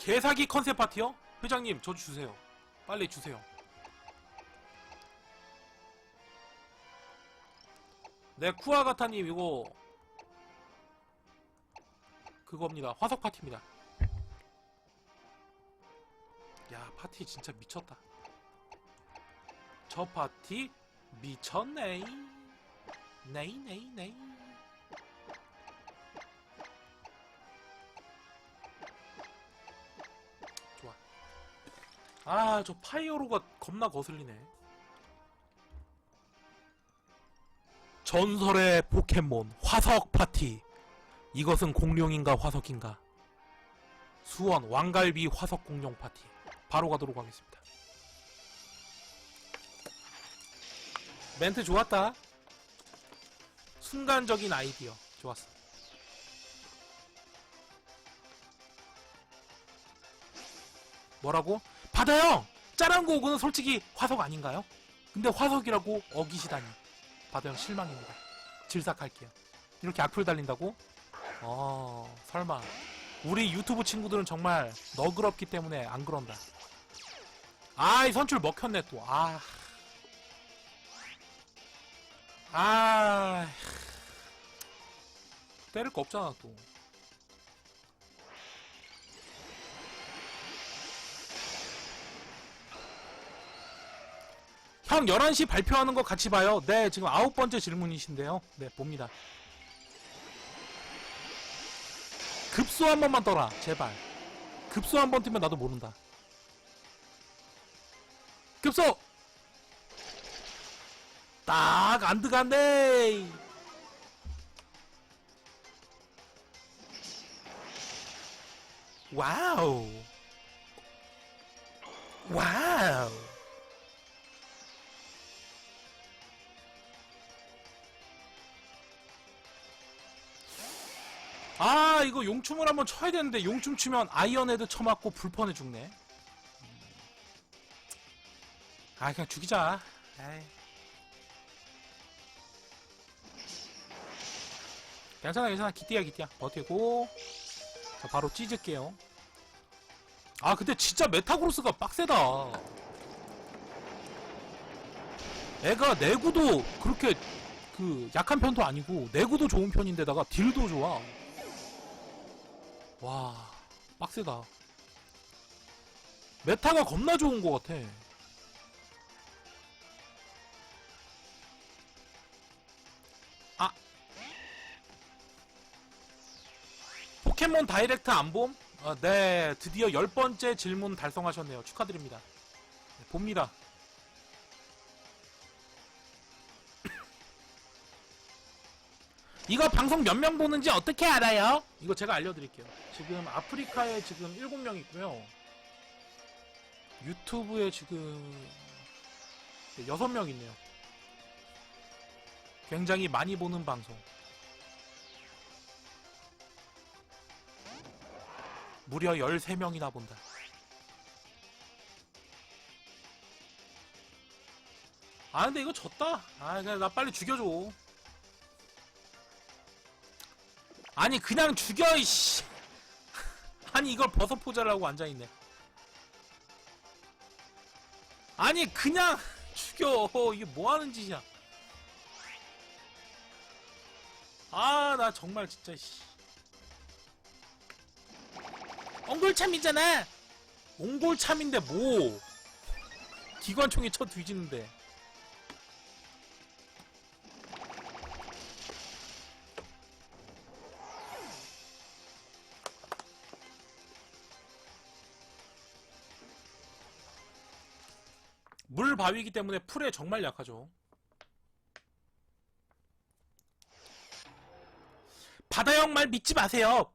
개사기 컨셉 파티요? 회장님 저 주세요. 빨리 주세요. 네 쿠아가타님 이거 그겁니다. 화석 파티입니다. 야 파티 진짜 미쳤다. 저 파티 미쳤네. 네이 네이 네이 아 저 파이어로가 겁나 거슬리네. 전설의 포켓몬 화석 파티. 이것은 공룡인가 화석인가? 수원 왕갈비 화석 공룡 파티. 바로 가도록 하겠습니다. 멘트 좋았다. 순간적인 아이디어. 좋았어. 뭐라고? 바다형! 짜란고 오고는 솔직히 화석 아닌가요? 근데 화석이라고 어기시다니. 바다형 실망입니다. 질삭할게요. 이렇게 악플 달린다고? 어 설마. 우리 유튜브 친구들은 정말 너그럽기 때문에 안 그런다. 아 이 선출 먹혔네 또 아. 아. 때릴 거 없잖아 또 형 11시 발표하는 거 같이 봐요. 네, 지금 아홉 번째 질문이신데요. 네, 봅니다. 급소 한 번만 떠라. 제발. 급소 한 번 뜨면 나도 모른다. 급소! 딱, 안 들어간대! 와우! 와우! 아 이거 용춤을 한번 쳐야 되는데 용춤 치면 아이언헤드 쳐맞고 불편해 죽네. 아 그냥 죽이자. 에이. 괜찮아 괜찮아. 기띠야 기띠야. 버티고. 자 바로 찢을게요. 아 근데 진짜 메타그로스가 빡세다. 애가 내구도 그렇게 그 약한 편도 아니고 내구도 좋은 편인데다가 딜도 좋아 와 빡세다. 메타가 겁나 좋은 것 같아. 아. 포켓몬 다이렉트 안 봄? 아, 네 드디어 열 번째 질문 달성하셨네요. 축하드립니다. 네, 봅니다 이거 방송 몇 명 보는지 어떻게 알아요? 이거 제가 알려드릴게요. 지금 아프리카에 지금 7명 있고요. 유튜브에 지금 6명 있네요. 굉장히 많이 보는 방송. 무려 13명이나 본다. 아 근데 이거 졌다. 아 그냥 나 빨리 죽여줘. 아니 그냥 죽여 이씨. 아니 이걸 벗어 포자라고 앉아있네. 아니 그냥 죽여. 이게 뭐하는 짓이야? 아 나 정말 진짜 씨. 엉골참이잖아. 옹골참인데 뭐? 기관총이 쳐 뒤지는데 물 바위이기 때문에 풀에 정말 약하죠. 바다형 말 믿지 마세요.